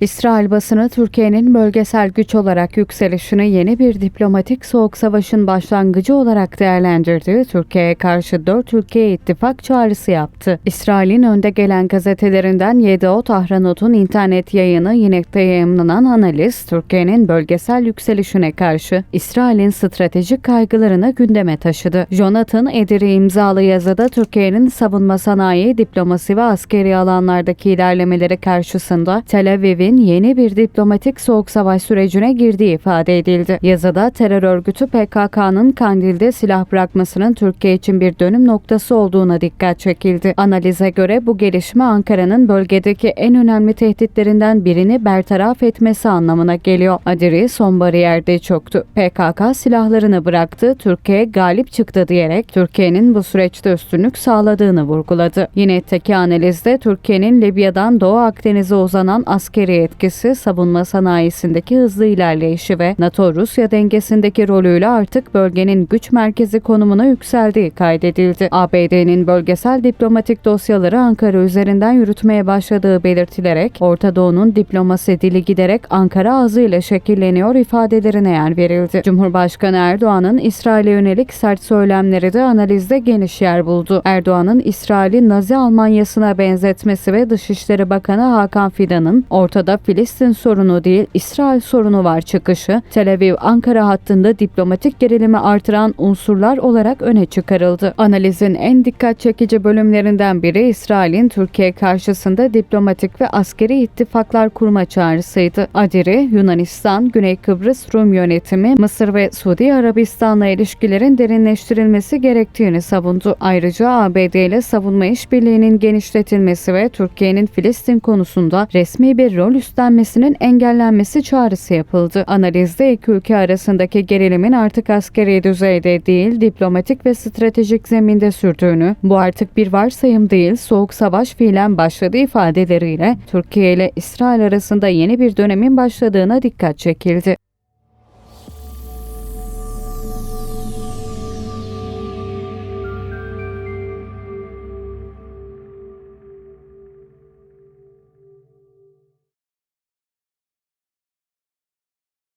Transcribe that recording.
İsrail basını Türkiye'nin bölgesel güç olarak yükselişini yeni bir diplomatik soğuk savaşın başlangıcı olarak değerlendirdi. Türkiye'ye karşı dört ülkeye ittifak çağrısı yaptı. İsrail'in önde gelen gazetelerinden Yedot Ahranot'un internet yayını Yinek'te yayımlanan analiz, Türkiye'nin bölgesel yükselişine karşı İsrail'in stratejik kaygılarını gündeme taşıdı. Jonathan Ediri imzalı yazıda Türkiye'nin savunma sanayi, diplomasi ve askeri alanlardaki ilerlemeleri karşısında Tel Aviv'in yeni bir diplomatik soğuk savaş sürecine girdiği ifade edildi. Yazıda terör örgütü PKK'nın Kandil'de silah bırakmasının Türkiye için bir dönüm noktası olduğuna dikkat çekildi. Analize göre bu gelişme Ankara'nın bölgedeki en önemli tehditlerinden birini bertaraf etmesi anlamına geliyor. Adiri son bariyerde çöktü. PKK silahlarını bıraktı, Türkiye galip çıktı diyerek Türkiye'nin bu süreçte üstünlük sağladığını vurguladı. Yine teki analizde Türkiye'nin Libya'dan Doğu Akdeniz'e uzanan askeri etkisi, savunma sanayisindeki hızlı ilerleyişi ve NATO-Rusya dengesindeki rolüyle artık bölgenin güç merkezi konumuna yükseldiği kaydedildi. ABD'nin bölgesel diplomatik dosyaları Ankara üzerinden yürütmeye başladığı belirtilerek Orta Doğu'nun diplomasi dili giderek Ankara ağzıyla şekilleniyor ifadelerine yer verildi. Cumhurbaşkanı Erdoğan'ın İsrail'e yönelik sert söylemleri de analizde geniş yer buldu. Erdoğan'ın İsrail'i Nazi Almanyası'na benzetmesi ve Dışişleri Bakanı Hakan Fidan'ın ortada Filistin sorunu değil İsrail sorunu var çıkışı, Tel Aviv-Ankara hattında diplomatik gerilimi artıran unsurlar olarak öne çıkarıldı. Analizin en dikkat çekici bölümlerinden biri İsrail'in Türkiye karşısında diplomatik ve askeri ittifaklar kurma çağrısıydı. Adiri, Yunanistan, Güney Kıbrıs Rum yönetimi, Mısır ve Suudi Arabistan'la ilişkilerin derinleştirilmesi gerektiğini savundu. Ayrıca ABD ile savunma işbirliğinin genişletilmesi ve Türkiye'nin Filistin konusunda resmi bir rol üstlenmesinin engellenmesi çağrısı yapıldı. Analizde iki ülke arasındaki gerilimin artık askeri düzeyde değil, diplomatik ve stratejik zeminde sürdüğünü, bu artık bir varsayım değil, soğuk savaş fiilen başladı ifadeleriyle Türkiye ile İsrail arasında yeni bir dönemin başladığına dikkat çekildi.